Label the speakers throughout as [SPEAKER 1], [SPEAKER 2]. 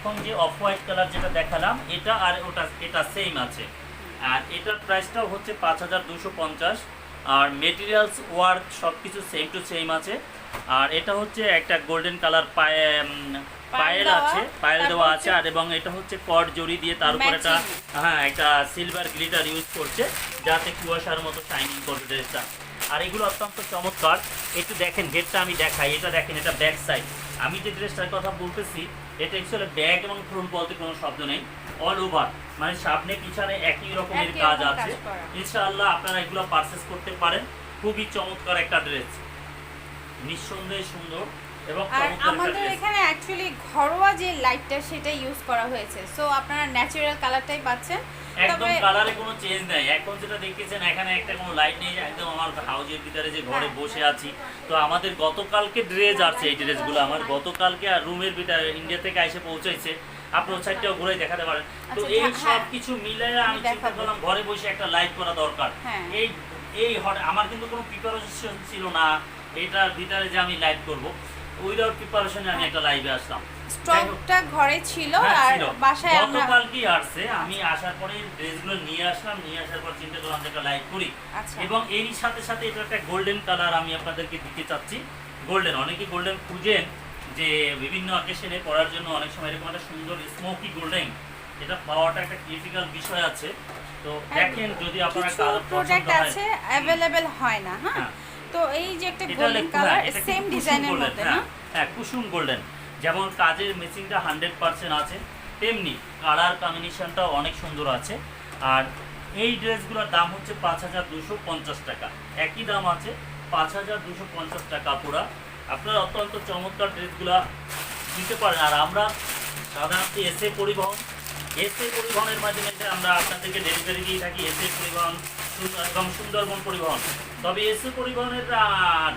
[SPEAKER 1] এখন যে off white colour যেটা দেখালাম এটা আর ওটা এটা সেম আছে। আর এটার প্রাইসটাও হচ্ছে পাঁচ হাজার দুশো পঞ্চাশ। আর মেটেরিয়ালস ওয়ার্ক সব কিছু সেম টু সেম আছে। আর এটা হচ্ছে একটা গোল্ডেন কালার পায়ে পায়েল আছে পায়েল দেওয়া আছে। আর এবং এটা হচ্ছে কট জড়ি দিয়ে তার উপর একটা হ্যাঁ একটা সিলভার গ্লিটার ইউজ করছে যাতে কুয়াশার মতো শাইনিং করবে ড্রেসটা আর এগুলো অত্যন্ত চমৎকার। একটু দেখেন গেটটা আমি দেখাই এটা দেখেন এটা ব্যাক সাইড আমি যে ড্রেসটার কথা বলতেছি এটা অ্যাকচুয়ালি ব্যাগ এবং ফ্রন্ট বলতে কোনো শব্দ নেই অল ওভার মানে সামনে পিছনে একই রকমের কাজ আছে। ইনশাআল্লাহ আপনারা এগুলো পারচেস করতে পারেন। খুবই চমৎকার একটা ড্রেস নিঃসন্দেহে সুন্দর এবং
[SPEAKER 2] আমাদের এখানে অ্যাকচুয়ালি ঘরোয়া যে লাইটটা সেটা ইউজ করা হয়েছে। সো আপনারা ন্যাচারাল কালারটাই পাচ্ছেন।
[SPEAKER 1] একদম কালারে কোনো চেঞ্জ নাই। এখন যেটা দেখতেছেন এখানে একটা কোনো লাইট নেই একদম আমার হাউজের ভিতরে যে ঘরে
[SPEAKER 2] হ্যাঁ।
[SPEAKER 1] বসে আছি। তো আমাদের গতকালকে ড্রেস আছে এই ড্রেসগুলো আমার। গতকালকে আর রুমের ভিতরে ইন্ডিয়া থেকে এসে পৌঁছেছে আপনি ঘুরে দেখাতে পারেন। তো
[SPEAKER 2] আচ্ছা,
[SPEAKER 1] এই
[SPEAKER 2] হ্যাঁ।
[SPEAKER 1] সব কিছু মিলে আমি চিন্তা করলাম ঘরে বসে একটা লাইট করা দরকার।
[SPEAKER 2] হ্যাঁ।
[SPEAKER 1] এই এই আমার কিন্তু কোনো প্রিপারেশন ছিল না। এটার ভিতরে যে আমি লাইভ করব উইদাউট প্রিপারেশনে আমি একটা লাইভে আসলাম
[SPEAKER 2] স্টকটা ঘরে ছিল
[SPEAKER 1] হ্যাঁ,
[SPEAKER 2] আর বাসায় আমরা
[SPEAKER 1] গতকালকেই আসছে। আমি আসার পরে ড্রেসগুলো নিয়ে আসলাম। নিয়ে আসার পর চিন্তা করলাম একটা লাইভ করি।
[SPEAKER 2] আচ্ছা।
[SPEAKER 1] এবং এরই সাথে সাথে এটা একটা গোল্ডেন কালার আমি আপনাদেরকে দিতে চাচ্ছি। গোল্ডেন অনেকে গোল্ডেন খুঁজেন যে বিভিন্ন অকেশনে পরার জন্য অনেক সময় এরকম একটা সুন্দর স্মোকি গোল্ডেন এটা পাওয়াটা একটা ক্রিটিক্যাল বিষয় আছে। তো দেখেন যদি আপনারা কালার
[SPEAKER 2] প্রোডাক্ট আছে অ্যাভেলেবেল হয় না হ্যাঁ?
[SPEAKER 1] হ্যাঁ।
[SPEAKER 2] তো এই যে একটা গোল্ডেন কালার
[SPEAKER 1] হ্যাঁ,
[SPEAKER 2] সেম ডিজাইনের মধ্যে না?
[SPEAKER 1] হ্যাঁ, হ্যাঁ কুসুম গোল্ডেন যেমন কাজের মেশিনটা হান্ড্রেড পার্সেন্ট আছে, তেমনি কালার কম্বিনেশনটাও অনেক সুন্দর আছে। আর এই ড্রেসগুলোর দাম হচ্ছে পাঁচ হাজার দুশো পঞ্চাশ টাকা। একই দাম আছে, পাঁচ হাজার দুশো পঞ্চাশ টাকা পুরা। আপনারা অত্যন্ত চমৎকার ড্রেসগুলো দিতে পারেন। আর আমরা সাধারণত এসে পরিবহন এসে পরিবহনের মাধ্যমে আমরা আপনাদেরকে ডেলিভারি দিয়ে থাকি। এসে পরিবহন এবং সুন্দরবন পরিবহন। তবে এসে পরিবহনের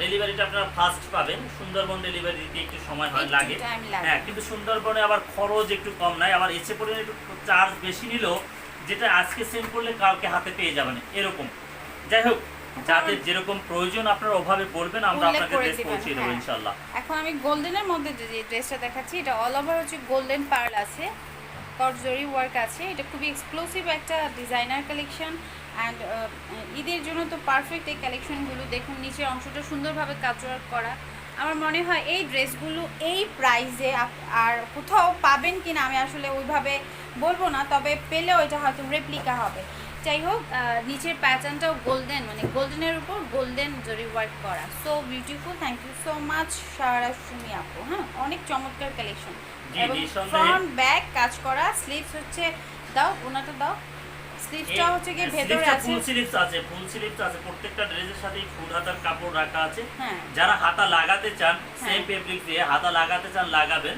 [SPEAKER 1] ডেলিভারিটা আপনারা ফার্স্ট পাবেন। সুন্দরবন ডেলিভারি দিতে একটু সময় হয় লাগে। হ্যাঁ কিন্তু সুন্দরবনে আবার খরচ একটু কম নাই। আবার এসে পরিবহনে একটু চার্জ বেশি নিলেও যেটা আজকে সেন্ড করলে কালকে হাতে পেয়ে যাবেন। এরকম। যাই হোক যাদের যেরকম প্রয়োজন আপনারা ওভাবে বলবেন আমরা আপনাকে ড্রেস পৌঁছে দেবো
[SPEAKER 2] হ্যাঁ।
[SPEAKER 1] ইনশাল্লাহ
[SPEAKER 2] এখন আমি গোল্ডেনের মধ্যে যে ড্রেসটা দেখাচ্ছি এটা অল ওভার হচ্ছে গোল্ডেন পার্ল আছে। কটজরি ওয়ার্ক আছে। এটা খুবই এক্সক্লুসিভ একটা ডিজাইনার কালেকশন অ্যান্ড ঈদের জন্য তো পারফেক্ট এই কালেকশনগুলো দেখুন নিচের অংশটা সুন্দরভাবে কাজওয়ার্ক করা। আমার মনে হয় এই ড্রেসগুলো এই প্রাইসে আর কোথাও পাবেন কিনা আমি আসলে ওইভাবে বলব না তবে পেলেও এটা হয়তো রেপ্লিকা হবে। যাই হোক নিচের প্যাটার্নটাও গোল্ডেন মানে গোল্ডেনের উপর গোল্ডেন জরি ওয়ার্ক করা। So beautiful thank you so much Sara Sumi আপু। হ্যাঁ অনেক চমৎকার কালেকশন এবং। ফ্রন্ট ব্যাক কাজ করা স্লিভস হচ্ছে দাও ওনাটা দাও। হচ্ছে গিয়ে ভেতরে আছে।
[SPEAKER 1] ফুল স্লিভস আছে ফুল স্লিভস আছে। প্রত্যেকটা ড্রেসের সাথে ফুল হাতার কাপড় রাখা আছে।
[SPEAKER 2] হ্যাঁ।
[SPEAKER 1] যারা হাতা লাগাতে চান সেম
[SPEAKER 2] হ্যাঁ।
[SPEAKER 1] ফেব্রিক দিয়ে হাতা লাগাতে চান লাগাবেন।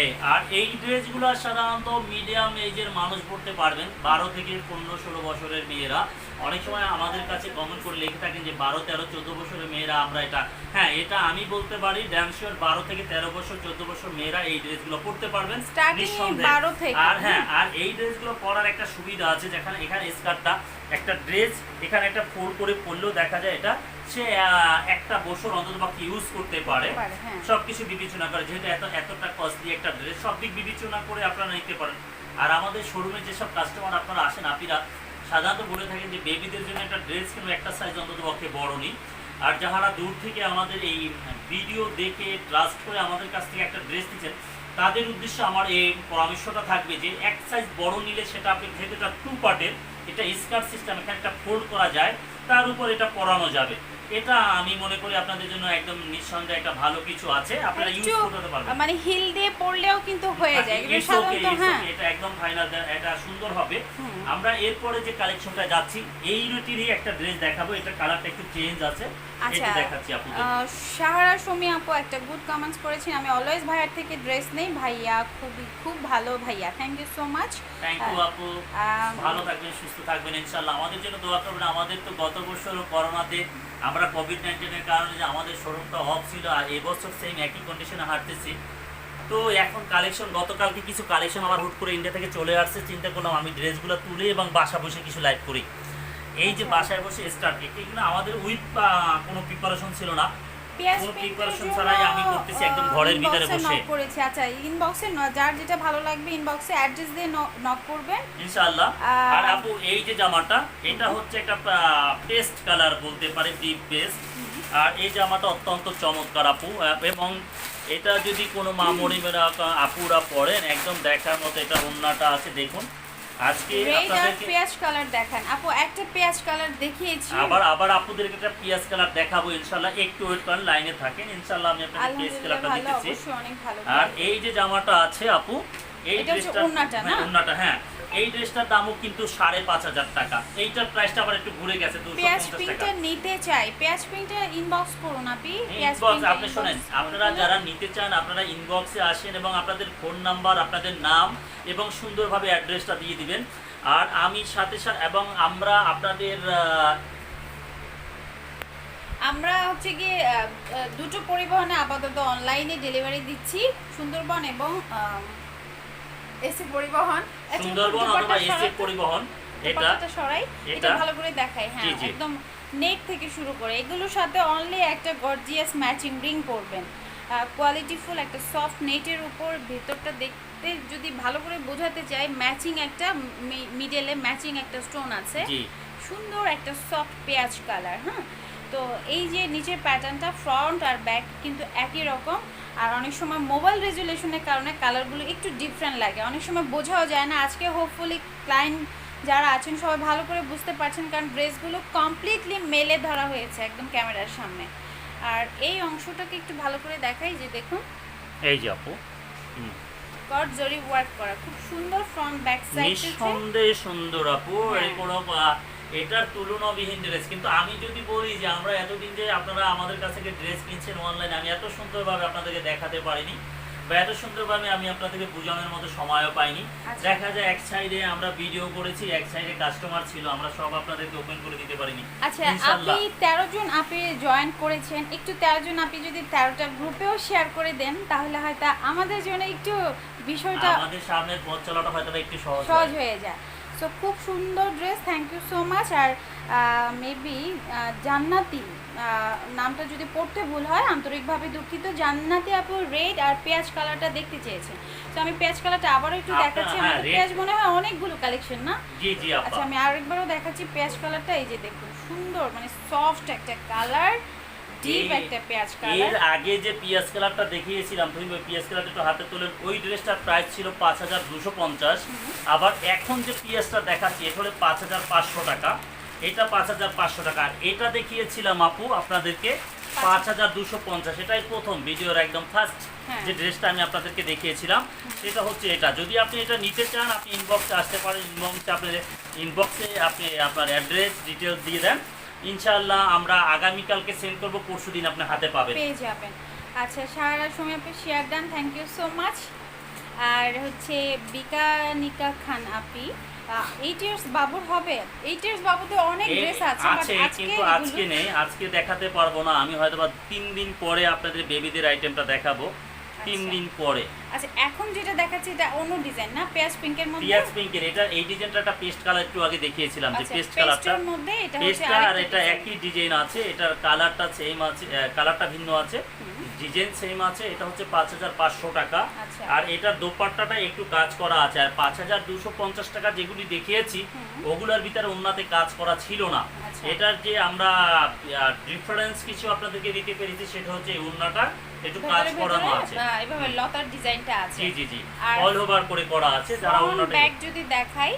[SPEAKER 1] এই আর এই ড্রেসগুলো সাধারণত মিডিয়াম এজের মানুষ পড়তে পারবেন বারো থেকে পনেরো ষোলো বছরের মেয়েরা। অনেক সময় আমাদের কাছে কমেন্ট করে লিখে থাকেন যে বারো তেরো চোদ্দ বছরের মেয়েরা আমরা এটা হ্যাঁ এটা আমি বলতে পারি ড্যান্সিওর বারো থেকে তেরো বছর চোদ্দ বছর মেয়েরা এই ড্রেসগুলো পড়তে পারবেন
[SPEAKER 2] Starting
[SPEAKER 1] নিঃসন্দেহে।
[SPEAKER 2] 12 থেকে,
[SPEAKER 1] আর হ্যাঁ আর এই ড্রেসগুলো পরার একটা সুবিধা আছে যেখানে এখানে স্কার্টটা একটা ড্রেস এখানে একটা ফোল্ড করে পরলেও দেখা যায় এটা সে একটা বছর অন্তত বা ইউজ করতে পারে
[SPEAKER 2] হ্যাঁ।
[SPEAKER 1] সব কিছু বিবেচনা করে যেহেতু এত এতটা কস্টলি একটা ড্রেস সব দিক বিবেচনা করে আপনারা নিতে পারেন আর আমাদের শোরুমে যেসব কাস্টমার আপনারা আসেন আপিরা সাধারণত বলে থাকেন যে বেবিদের জন্য একটা ড্রেস কিন্তু একটা সাইজ অন্তত পক্ষে বড় নেই। আর যাহারা দূর থেকে আমাদের এই ভিডিও দেখে ট্রাস্ট করে আমাদের কাছ থেকে একটা ড্রেস নিচ্ছেন, তাদের উদ্দেশ্যে আমার এই পরামর্শটা থাকবে যে এক সাইজ বড় নিলে সেটা আপনি যেহেতু এটা টু পার্টের এটা স্কার্ট সিস্টেম এখানে একটা ফোল্ড করা যায়, তার উপর এটা পরানো যাবে। এটা আমি মনে করি আপনাদের জন্য একদম নিঃসন্দেহে একটা ভালো কিছু আছে। আপনারা ইউজ করতে পারবেন।
[SPEAKER 2] মানে হিল দিয়ে পরলেও কিন্তু হয়ে যায়। এগুলো সাধারণত হ্যাঁ।
[SPEAKER 1] এটা একদম ফাইনাল এটা সুন্দর হবে। আমরা এরপরে যে কালেকশনটা যাচ্ছি এই রুটিরই একটা ড্রেস দেখাবো। এটা কালারটা একটু চেঞ্জ আছে।
[SPEAKER 2] আচ্ছা সাহারা সুমি আপু একটা গুড কমেন্টস করেছেন। আমি অলওয়েজ ভাইয়ার থেকে ড্রেস নেই। ভাইয়া খুবই খুব ভালো ভাইয়া। Thank you so much
[SPEAKER 1] thank you আপু। ভালো থাকবেন সুস্থ থাকবেন ইনশাল্লাহ আমাদের জন্য দোয়া করবেন। আমাদের তো গত বছর করোনাতে আমরা কোভিড নাইন্টিনের কারণে যে আমাদের শোরুমটা অফ ছিল আর এবছর সেম একই কন্ডিশনে হাঁটতেছি। তো এখন কালেকশন গতকালকে কিছু কালেকশন আমার হুট করে ইন্ডিয়া থেকে চলে আসছে। চিন্তা করলাম আমি ড্রেসগুলো তুলে এবং বাসা বসে কিছু লাইভ করি। এই যে
[SPEAKER 2] আচ্ছা।
[SPEAKER 1] বাসায় বসে স্টার্ট এগুলো আমাদের উইথ কোনো প্রিপারেশন ছিল না।
[SPEAKER 2] পেঁয়াজ
[SPEAKER 1] ছাড়াই আমি করতেছি একদম ঘরের ভিতরে বসে।
[SPEAKER 2] knock করেছি। আচ্ছা ইনবক্সে যার যেটা ভালো লাগবে ইনবক্সে অ্যাড্রেস দিয়ে নক করবেন
[SPEAKER 1] ইনশাআল্লাহ। আর আপু এই যে জামাটা এটা হচ্ছে একটা পেস্ট কালার বলতে পারে ডিপ পেস্ট আর এই জামাটা অত্যন্ত চমৎকার আপু। এবং এটা যদি কোনো মামরিমেরা আপুরা পরেন একদম দেখার মতো এটা ওন্নাটা আছে দেখুন। আজকে
[SPEAKER 2] রেড আর পেঁয়াজ কালার দেখান। আপু একটা পেঁয়াজ কালার দেখিয়েছি।
[SPEAKER 1] আবার আবার আপুদেরকে একটা পেঁয়াজ কালার দেখাবো ইনশাআল্লাহ একটু ওয়েট করেন লাইনে থাকেন। ইনশাআল্লাহ আমি আপনাদের পেঁয়াজ কালারটা
[SPEAKER 2] ভালো
[SPEAKER 1] আর এই যে জামাটা আছে আপু এই ড্রেসটা? ওন্নাটা হ্যাঁ। এই ড্রেসটার দামও কিন্তু সাড়ে পাঁচ হাজার টাকা। এইটার প্রাইসটা আবার একটু ঘুরে গেছে
[SPEAKER 2] পেঁয়াজ পিঙ্কটা নিতে চাই। পেঁয়াজ পিঙ্কটা ইনবক্স করুন আপনি।
[SPEAKER 1] ইনবক্স আপনি শোনেন আপনারা যারা নিতে চান আপনারা ইনবক্সে আসেন এবং আপনাদের ফোন নাম্বার আপনাদের নাম এবং সুন্দরভাবে অ্যাড্রেসটা দিয়ে দিবেন। আর আমি সাথে সাথে এবং আমরা আপনাদের
[SPEAKER 2] আমরা হচ্ছে গিয়ে দুটো পরিবহনে আপাতত অনলাইনে ডেলিভারি দিচ্ছি। সুন্দরবন এবং এসি পরিবহন আচ্ছা,
[SPEAKER 1] সুন্দরবন অথবা এসে পরিবহন এটা
[SPEAKER 2] সরাই এটা ভালো করে দেখাই হ্যাঁ। একদম নেক থেকে শুরু করে। এগুলোর সাথে অনলি একটা গর্জিয়াস ম্যাচিং রিং পরবেন। কোয়ালিটিফুল একটা সফট নেটের উপর ভেতরটা দেখতে যদি ভালো করে বোঝাতে চাই ম্যাচিং একটা মিডলে ম্যাচিং একটা স্টোন আছে। সুন্দর একটা সফট পেঁয়াজ কালার হ্যাঁ? তো এই যে নিচের প্যাটার্নটা ফ্রন্ট আর ব্যাক কিন্তু একই রকম। আর অনেক সময় মোবাইল রেজুলেশনের কারণে কালারগুলো একটু ডিফারেন্ট লাগে। অনেক সময় বোঝাও যায় না। আজকে হোপফুলি ক্লায়েন্ট যারা আছেন সবাই ভালো করে বুঝতে পারছেন কারণ ড্রেসগুলো কমপ্লিটলি মেলে ধরা হয়েছে একদম ক্যামেরার সামনে। আর এই অংশটাকে একটু ভালো করে দেখাই যে দেখুন।
[SPEAKER 1] এই যে আপু।
[SPEAKER 2] গড জরি ওয়ার্ক করা। খুব সুন্দর ফ্রন্ট ব্যাক সাইড
[SPEAKER 1] নিঃসন্দেহে সুন্দর আপু।
[SPEAKER 2] হ্যাঁ।
[SPEAKER 1] কোনো আহ, এটার তুলনাবিহীন ড্রেস কিন্তু আমি যদি বলি যে আমরা এতদিন যে আপনারা আমাদের কাছ থেকে ড্রেস কিনছেন অনলাইনে আমি এত সুন্দরভাবে আপনাদেরকে দেখাতে পারিনি বা এত সুন্দরভাবে আমি আপনাদেরকে বোঝানোর মতো সময়ও পাইনি।
[SPEAKER 2] আচ্ছা।
[SPEAKER 1] দেখা যায় এক সাইডে আমরা ভিডিও করেছি এক সাইডে কাস্টমার ছিল আমরা সব আপনাদেরকে ওপেন করে দিতে পারিনি।
[SPEAKER 2] আচ্ছা আপনি তেরো জন আপনি জয়েন করেছেন একটু তেরো জন আপনি যদি তেরোটা গ্রুপেও শেয়ার করে দেন তাহলে হয়তো আমাদের জন্য একটু বিষয়টা
[SPEAKER 1] আমাদের সামনের পথ চলাটা হয়তো একটু সহজ
[SPEAKER 2] সহজ
[SPEAKER 1] হয়ে
[SPEAKER 2] যায়। সো খুব সুন্দর dress thank you so much R maybe Jannati নামটা যদি পড়তে ভুল হয় আন্তরিকভাবে দুঃখিত। জান্নাতি আপু রেড আর পেঁয়াজ কালারটা দেখতে চেয়েছেন। তো আমি পেঁয়াজ কালারটা আবারও একটু দেখাচ্ছি।
[SPEAKER 1] হ্যাঁ,
[SPEAKER 2] আমাদের পেঁয়াজ মনে হয় অনেকগুলো কালেকশন না? আচ্ছা আমি আরেকবারও দেখাচ্ছি পেঁয়াজ কালারটা এই যে দেখুন সুন্দর মানে সফট একটা কালার ডিপ
[SPEAKER 1] এই-
[SPEAKER 2] একটা পেঁয়াজ
[SPEAKER 1] এর আগে যে পিয়াজ কালারটা দেখিয়েছিলাম তুমি ওই পিয়াজ কালারটা একটু হাতে তোলেন ওই ড্রেসটার প্রাইস ছিল পাঁচ হাজার দুশো পঞ্চাশ। আবার এখন যে পিয়াজটা দেখাচ্ছি এটা হলো পাঁচ হাজার পাঁচশো টাকা। এটা পাঁচ হাজার পাঁচশো টাকা। আর এটা দেখিয়েছিলাম আপু আপনাদেরকে পাঁচ হাজার দুশো পঞ্চাশ। এটাই প্রথম ভিডিওর একদম ফার্স্ট
[SPEAKER 2] হ্যাঁ।
[SPEAKER 1] যে ড্রেসটা আমি আপনাদেরকে দেখিয়েছিলাম। সেটা হচ্ছে এটা। যদি আপনি এটা নিতে চান আপনি ইনবক্সে আসতে পারেন। ইনবক্সে আপনি ইনবক্সে আপনি আপনার অ্যাড্রেস ডিটেলস দিয়ে দেন। ইনশাআল্লাহ আমরা আগামীকালকে সেন্ড করব পরশু দিন আপনার হাতে পাবেন।
[SPEAKER 2] পেয়ে যাবেন। আচ্ছা সারা সময় আপনি share done thank you so much আর হচ্ছে বিকানিকা খান আপি এইট ইয়ার্স বাবুর হবে। এইট ইয়ার্স বাবুতে অনেক ড্রেস আছে আজকে
[SPEAKER 1] কিন্তু আজকে নেই আজকে দেখাতে পারব না। আমি হয়তো বা তিন দিন পরে আপনাদের বেবিদের আইটেমটা দেখাবো। তিন
[SPEAKER 2] আচ্ছা।
[SPEAKER 1] দিন পরে।
[SPEAKER 2] আচ্ছা এখন যেটা দেখাচ্ছি এটা অন্য ডিজাইন না? পেঁয়াজ পিঙ্কের মধ্যে?
[SPEAKER 1] পিয়াজ পিঙ্কের এটা এই ডিজাইনটা একটা পেস্ট কালার একটু আগে দেখিয়েছিলাম যে
[SPEAKER 2] আচ্ছা
[SPEAKER 1] পেস্ট কালারটা
[SPEAKER 2] পেস্টের মধ্যে এটা হচ্ছে
[SPEAKER 1] পেস্টটা আর এটা একই ডিজাইন আছে এটার কালারটা সেম আছে কালারটা ভিন্ন আছে। ডিজাইন সেম আছে এটা হচ্ছে পাঁচ হাজার পাঁচশো টাকা।
[SPEAKER 2] আচ্ছা।
[SPEAKER 1] আর এটার দোপাট্টাটা একটু কাজ করা আছে। আর পাঁচ হাজার দুশো পঞ্চাশ টাকা যেগুলি দেখিয়েছি। ওগুলোর ভিতরে উন্নতে কাজ করা ছিল না।
[SPEAKER 2] আচ্ছা।
[SPEAKER 1] এটার যে আমরা ডিফারেন্স কিছু আপনাদেরকে দিতে পেরেছি সেটা হচ্ছে এই উন্নাটা একটু কাজ করানো আছে।
[SPEAKER 2] এভাবে লতার ডিজাইনটা আছে।
[SPEAKER 1] জি জি জি। অল ওভার করে করা আছে যারা
[SPEAKER 2] ফ্রন্ট
[SPEAKER 1] উন্নতে
[SPEAKER 2] যদি দেখাই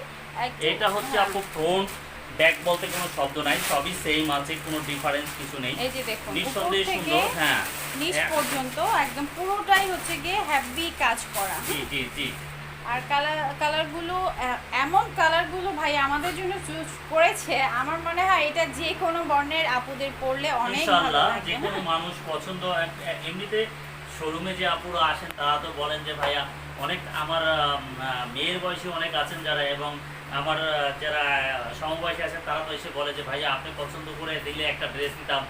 [SPEAKER 1] এটা হচ্ছে
[SPEAKER 2] হ্যাঁ,
[SPEAKER 1] আপু ফ্রন্ট ব্যাক বলতে কোনো শব্দ নাই সবই সেম আছে কোনো ডিফারেন্স কিছু নেই।
[SPEAKER 2] এই যে দেখুন
[SPEAKER 1] নিঃসন্দেহে সুন্দর হ্যাঁ।
[SPEAKER 2] নিচ
[SPEAKER 1] হ্যাঁ,
[SPEAKER 2] পর্যন্ত একদম পুরোটাই হচ্ছে গিয়ে হ্যাভি কাজ করা।
[SPEAKER 1] জি জি জি।
[SPEAKER 2] আর কালার কালারগুলো এমন কালারগুলো ভাই আমাদের জন্য চুজ করেছে আমার মনে হয় এটা যে কোনো বর্ণের আপুদের পরলে অনেক ভালো লাগে।
[SPEAKER 1] যে কোনো। মানুষ পছন্দ এমনিতে শোরুমে যে আপুরা আসেন তারা তো বলেন যে ভাইয়া অনেক আমার মেয়ের বয়সী অনেক আছেন যারা এবং আমার যারা সমবয়সী আছেন, তারা তো এসে বলে যে, ভাইয়া, আপনি পছন্দ করে দিলে একটা ড্রেস নিতাম।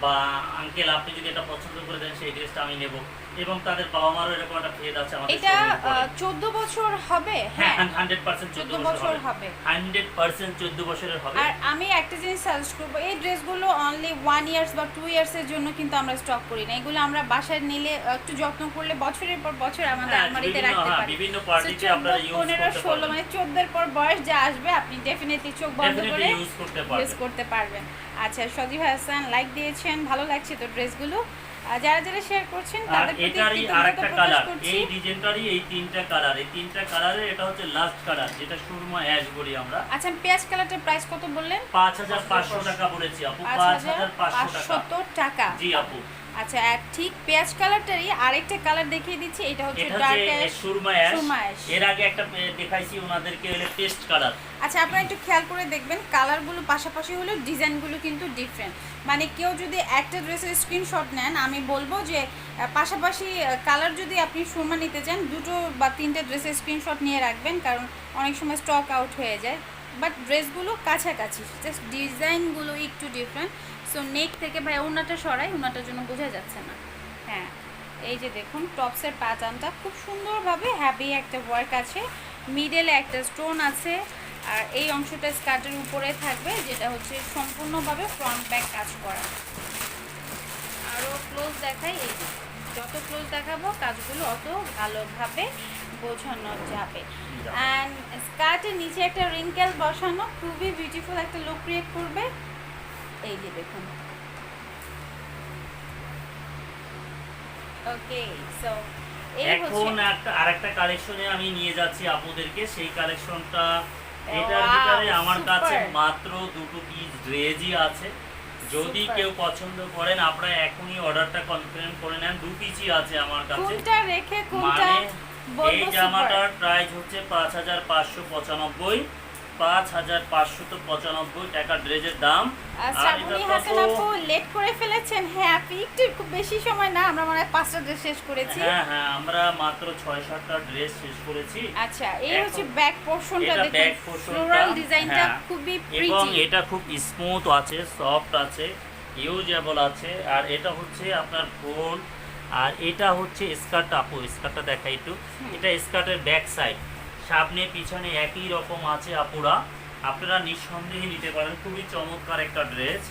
[SPEAKER 1] বা, আঙ্কেল, আপনি যদি এটা পছন্দ করে দেন, সেই ড্রেসটা আমি নেব। এবং তাদের বাবা মারও এরকম একটা ভেদ আছে আমাদের
[SPEAKER 2] এটা
[SPEAKER 1] শরীরের
[SPEAKER 2] চোদ্দ বছর হবে?
[SPEAKER 1] হ্যাঁ
[SPEAKER 2] হ্যাঁ।
[SPEAKER 1] হান্ড্রেড পার্সেন্ট
[SPEAKER 2] চোদ্দ
[SPEAKER 1] চোদ্দ
[SPEAKER 2] বছর
[SPEAKER 1] বছর
[SPEAKER 2] হবে।
[SPEAKER 1] হান্ড্রেড পার্সেন্ট চোদ্দ বছরের হবে।
[SPEAKER 2] আর আমি একটা জিনিস সাজেস্ট করব এই ড্রেসগুলো অনলি ওয়ান ইয়ার্স বা টু ইয়ার্সের জন্য কিন্তু আমরা স্টক করি না। এগুলো আমরা বাসায় নিলে একটু যত্ন করলে বছরের পর বছর আমাদের
[SPEAKER 1] হ্যাঁ,
[SPEAKER 2] আলমারিতে রাখতে
[SPEAKER 1] হ্যাঁ,
[SPEAKER 2] পারি।
[SPEAKER 1] বিভিন্ন পার্টিতে
[SPEAKER 2] 14,
[SPEAKER 1] আপনারা ইউজ
[SPEAKER 2] 15,
[SPEAKER 1] করতে
[SPEAKER 2] 16
[SPEAKER 1] পারবেন।
[SPEAKER 2] মানে চোদ্দের পর বয়স যা আসবে আপনি ডেফিনেটলি চোখ বন্ধ করে
[SPEAKER 1] ইউজ করতে পারবেন।
[SPEAKER 2] আচ্ছা সজীব হাসান লাইক দিয়েছেন ভালো লাগছে তো ড্রেসগুলো? যারা যারা শেয়ার করছেন
[SPEAKER 1] আর এটারই আরেকটা কালার এই ডিজাইনটারই এই তিনটা কালার এই তিনটা কালারে এটা হচ্ছে লাস্ট কালার যেটা সুরমা অ্যাশ বলি আমরা।
[SPEAKER 2] আচ্ছা পেঁয়াজ কালারটার প্রাইস কত বললেন?
[SPEAKER 1] পাঁচ হাজার পাঁচশো টাকা বলেছি আপু
[SPEAKER 2] পাঁচ
[SPEAKER 1] পাঁচ
[SPEAKER 2] হাজার
[SPEAKER 1] হাজার পাঁচশো টাকা।
[SPEAKER 2] পাঁচশত টাকা।
[SPEAKER 1] জি আপু।
[SPEAKER 2] আচ্ছা আর ঠিক পেঁয়াজ কালারটারই আরেকটা কালার দেখিয়ে দিচ্ছি এটা হচ্ছে ডার্ক অ্যাশ
[SPEAKER 1] সুরমা অ্যাশ এর আগে একটা দেখাইছি ওনাদেরকে হলে পেস্ট কালার
[SPEAKER 2] আচ্ছা আপনারা একটু খেয়াল করে দেখবেন কালারগুলো পাশাপাশি হলেও ডিজাইনগুলো কিন্তু ডিফারেন্ট মানে কেউ যদি একটা ড্রেসের স্ক্রিনশট নেন আমি বলব যে পাশাপাশি কালার যদি আপনি সুরমা নিতে চান দুটো বা তিনটে ড্রেসের স্ক্রিনশট নিয়ে রাখবেন কারণ অনেক সময় স্টক আউট হয়ে যায়। বাট ড্রেসগুলো কাছাকাছি জাস্ট ডিজাইনগুলো একটু ডিফারেন্ট সো নেক থেকে ভাই ওনাটা সরাই ওনাটার জন্য বোঝা যাচ্ছে না। হ্যাঁ এই যে দেখুন, টপসের প্যাটার্নটা খুব সুন্দরভাবে হ্যাভি একটা ওয়ার্ক আছে মিডলে একটা স্টোন আছে, আর এই অংশটা স্কার্টের উপরে থাকবে, যেটা হচ্ছে সম্পূর্ণভাবে ফ্রন্ট ব্যাক কাজ করা। আরও ক্লোজ দেখাই, এই। যত ক্লোজ দেখাবো কাজগুলো অত ভালোভাবে বোঝানো যাবে। অ্যান্ড স্কার্টের নিচে একটা রিঙ্কেল বসানো খুবই বিউটিফুল একটা লুক ক্রিয়েট করবে। এই যে দেখুন। ওকে সো
[SPEAKER 1] এখন একটা আরেকটা কালেকশনে আমি নিয়ে যাচ্ছি আপুদেরকে সেই কালেকশনটা এটার ভিতরে আমার কাছে মাত্র দুটো পিস ড্রেসই আছে। যদি কেউ পছন্দ করেন আপনারা এখনই অর্ডারটা কনফার্ম করে নেন। দু পিসই আছে আমার কাছে।
[SPEAKER 2] কোনটা রেখে কোনটা
[SPEAKER 1] মানে এই জামাটার প্রাইস হচ্ছে পাঁচ হাজার পাঁচশো পঁচানব্বই। পাঁচ হাজার পাঁচশত পঁচানব্বই টাকা ড্রেসের দাম।
[SPEAKER 2] শ্রাবণী হাসান আপু লেট করে ফেলেছেন। হ্যাঁ আপনি একটু খুব বেশি সময় না আমরা মনে পাঁচটা ড্রেস শেষ করেছি।
[SPEAKER 1] হ্যাঁ হ্যাঁ আমরা মাত্র ছয় সাতটা ড্রেস শেষ করেছি।
[SPEAKER 2] আচ্ছা এই হচ্ছে ব্যাক পোর্শনটা দেখুন। ফ্লোরাল ডিজাইনটা
[SPEAKER 1] হ্যাঁ।
[SPEAKER 2] খুবই
[SPEAKER 1] এবং এটা খুব স্মুথ আছে সফট আছে ইউজেবল আছে। আর এটা হচ্ছে আপনার ফোন আর এটা হচ্ছে স্কার্ট আপু স্কার্টটা দেখা একটু। এটা স্কার্টের ব্যাক সাইড সামনে পিছনে একই রকম আছে আপুরা। আপনারা নিঃসন্দেহে নিতে পারেন। খুবই চমৎকার একটা ড্রেস।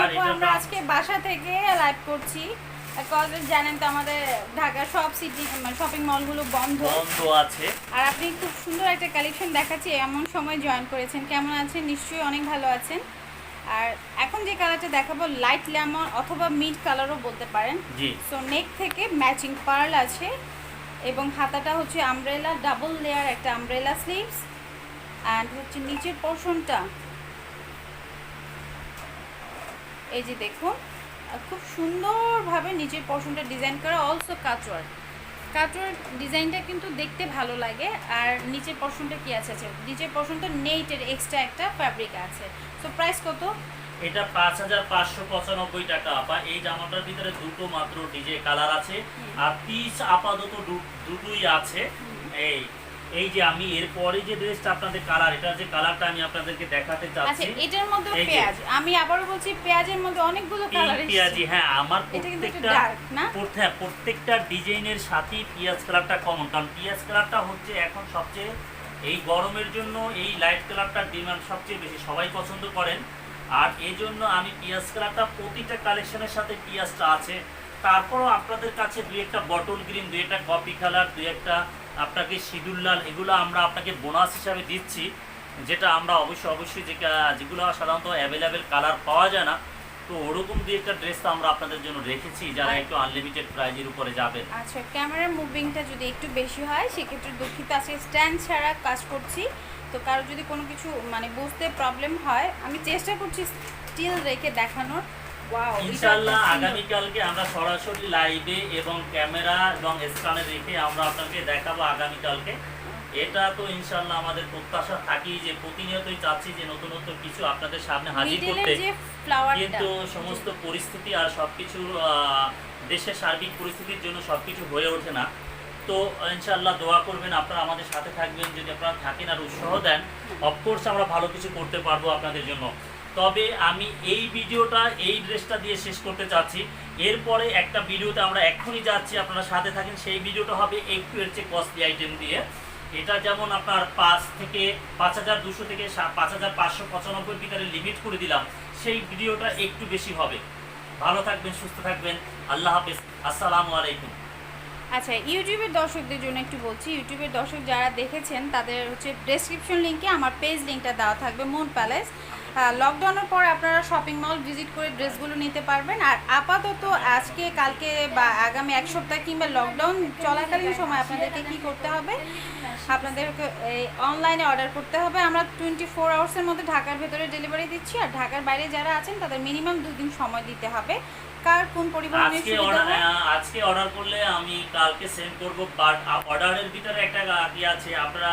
[SPEAKER 1] আর
[SPEAKER 2] আমরা আজকে বাসা থেকে লাইভ করছি। জানেন তো আমাদের ঢাকা সব সিটি শপিং মলগুলো বন্ধ।
[SPEAKER 1] বন্ধ আছে।
[SPEAKER 2] আর আপনি খুব সুন্দর একটা কালেকশন দেখাচ্ছি। এমন সময় জয়েন করেছেন। কেমন আছেন? নিশ্চয়ই অনেক ভালো আছেন। আর এখন যে কালারটা দেখাবো লাইট লেমন অথবা মিড কালারও বলতে পারেন।
[SPEAKER 1] জি।
[SPEAKER 2] সো নেক থেকে ম্যাচিং পার্ল আছে। এবং হাতাটা হচ্ছে আমব্রেলা ডাবল লেয়ার একটা আমব্রেলা স্লিভস অ্যান্ড হচ্ছে নিচের পোর্শনটা এই যে দেখুন খুব সুন্দরভাবে নিচের পোর্শনটা ডিজাইন করা অলসো কাটওয়ার কাটওয়ার ডিজাইনটা কিন্তু দেখতে ভালো লাগে, আর নিচের পোর্শনটা কি আছে? আছে নিচের পোর্শনটা নেইটের এক্সট্রা একটা ফ্যাব্রিক আছে। সো প্রাইস কত?
[SPEAKER 1] এটা পাঁচ হাজার পাঁচশো পঁচানব্বই টাকা আপা এই জামাটার ভিতরে দুটো মাত্র ডিজে কালার আছে। আর পিস আপাতত দুটোই আছে। এই এই যে আমি এরপরে যে ড্রেসটা আপনাদের কালার এটা যে কালারটা আমি আপনাদেরকে দেখাতে
[SPEAKER 2] আচ্ছা
[SPEAKER 1] চাচ্ছি
[SPEAKER 2] এটার মধ্যে পেঁয়াজ। আমি আবারও বলছি পেঁয়াজের মধ্যে অনেকগুলো কালার
[SPEAKER 1] পেঁয়াজি হ্যাঁ আমার প্রত্যেকটা হ্যাঁ, প্রত্যেকটা ডিজাইনের সাথেই পেঁয়াজ কালারটা কমন কারণ পেঁয়াজ কালারটা হচ্ছে এখন সবচেয়ে এই গরমের জন্য এই লাইট কালারটার ডিমান্ড সবচেয়ে বেশি। সবাই পছন্দ করেন। আর এই জন্য আমি পেঁয়াজ কালারটা প্রতিটা কালেকশনের সাথে পেঁয়াজটা আছে। তারপরও আপনাদের কাছে দুই একটা বটল গ্রিন দুই একটা কপি কালার দুই একটা আপনাকে সিঁদুর লাল এগুলো আমরা আপনাকে বোনাস হিসাবে দিচ্ছি। যেটা আমরা অবশ্যই অবশ্যই যে যেগুলো সাধারণত অ্যাভেলেবেল কালার পাওয়া যায় না তো ওরকম দুই একটা ড্রেস তো আমরা আপনাদের জন্য রেখেছি যারা একটু আনলিমিটেড প্রাইজের উপরে যাবেন।
[SPEAKER 2] আচ্ছা ক্যামেরার মুভিংটা যদি একটু বেশি হয় সেক্ষেত্রে দুঃখিত আছে স্ট্যান্ড ছাড়া কাজ করছি। তো কারও যদি কোনো কিছু মানে বুঝতে প্রবলেম হয় আমি চেষ্টা করছি স্টিল রেখে দেখানোর।
[SPEAKER 1] ইনশাআল্লাহ আগামীকালকে আমরা সরাসরি লাইভে এবং ক্যামেরা এবং স্ক্যানে রেখে আমরা আপনাকে দেখাবো আগামীকালকে। এটা তো ইনশাআল্লাহ আমাদের প্রত্যাশা থাকেই যে প্রতিনিয়তই চাচ্ছি যে নতুন নতুন কিছু আপনাদের সামনে হাজির করতে। কিন্তু সমস্ত পরিস্থিতি আর সবকিছু আহ, দেশের সার্বিক পরিস্থিতির জন্য সবকিছু হয়ে ওঠে না। তো ইনশাআল্লাহ দোয়া করবেন, আপনারা আমাদের সাথে থাকবেন, যদি আপনারা থাকেন আর উৎসাহ দেন অফকোর্স আমরা ভালো কিছু করতে পারব আপনাদের জন্য। তবে আমি এই ভিডিওটা, এই ড্রেসটা দিয়ে শেষ করতে চাচ্ছি। এরপরে একটা ভিডিওতে আমরা এখনই যাচ্ছি, আপনারা সাথে থাকেন। সেই ভিডিওটা হবে একটু এর চেয়ে কস্টলি আইটেম দিয়ে। এটা যেমন আপনার পাঁচ থেকে পাঁচ হাজার দুশো থেকে পাঁচ হাজার পাঁচশো পঁচানব্বই ভিতরে লিমিট করে দিলাম। সেই ভিডিওটা একটু বেশি হবে। ভালো থাকবেন, সুস্থ থাকবেন। আল্লাহ হাফেজ। আসসালামু আলাইকুম।
[SPEAKER 2] আচ্ছা ইউটিউবের দর্শকদের জন্য একটু বলছি, ইউটিউবের দর্শক যারা দেখেছেন, তাদের হচ্ছে ডেসক্রিপশন লিঙ্কে আমার পেজ লিঙ্কটা দেওয়া থাকবে মুন প্যালেস লকডাউনের পর আপনারা শপিং মল ভিজিট করে ড্রেসগুলো নিতে পারবেন। আর আপাতত আজকে, কালকে বা আগামী এক সপ্তাহ কিংবা লকডাউন চলাকালীন সময় আপনাদেরকে কি করতে হবে? আপনাদেরকে অনলাইনে অর্ডার করতে হবে। আমরা টোয়েন্টি ফোর আওয়ার্সের মধ্যে ঢাকার ভেতরে ডেলিভারি দিচ্ছি। আর ঢাকার বাইরে যারা আছেন, তাদের মিনিমাম দুদিন সময় দিতে হবে। কার কোন পরিবহনের
[SPEAKER 1] আজকে
[SPEAKER 2] সুবিধা
[SPEAKER 1] অর্ডার
[SPEAKER 2] হয়?
[SPEAKER 1] আজকে অর্ডার করলে আমি কালকে সেন্ড করব বাট অর্ডারের ভিতরে একটা কি আছে আপনারা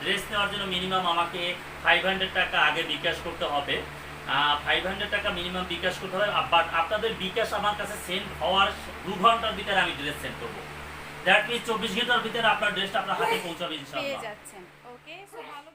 [SPEAKER 1] ড্রেস নেওয়ার জন্য মিনিমাম আমাকে ফাইভ হান্ড্রেড টাকা আগে বিকাশ করতে হবে। ফাইভ হান্ড্রেড টাকা মিনিমাম বিকাশ করতে হবে বাট আপনাদের বিকাশ আমার কাছে সেন্ড হওয়ার দু ঘণ্টার ভিতরে আমি ড্রেস সেন্ড করব। দ্যাট মিনস চব্বিশ ঘণ্টার ভিতরে আপনার ড্রেসটা আপনার হাতে পৌঁছাবে
[SPEAKER 2] পেয়ে যাচ্ছেন। ওকে সো ভালো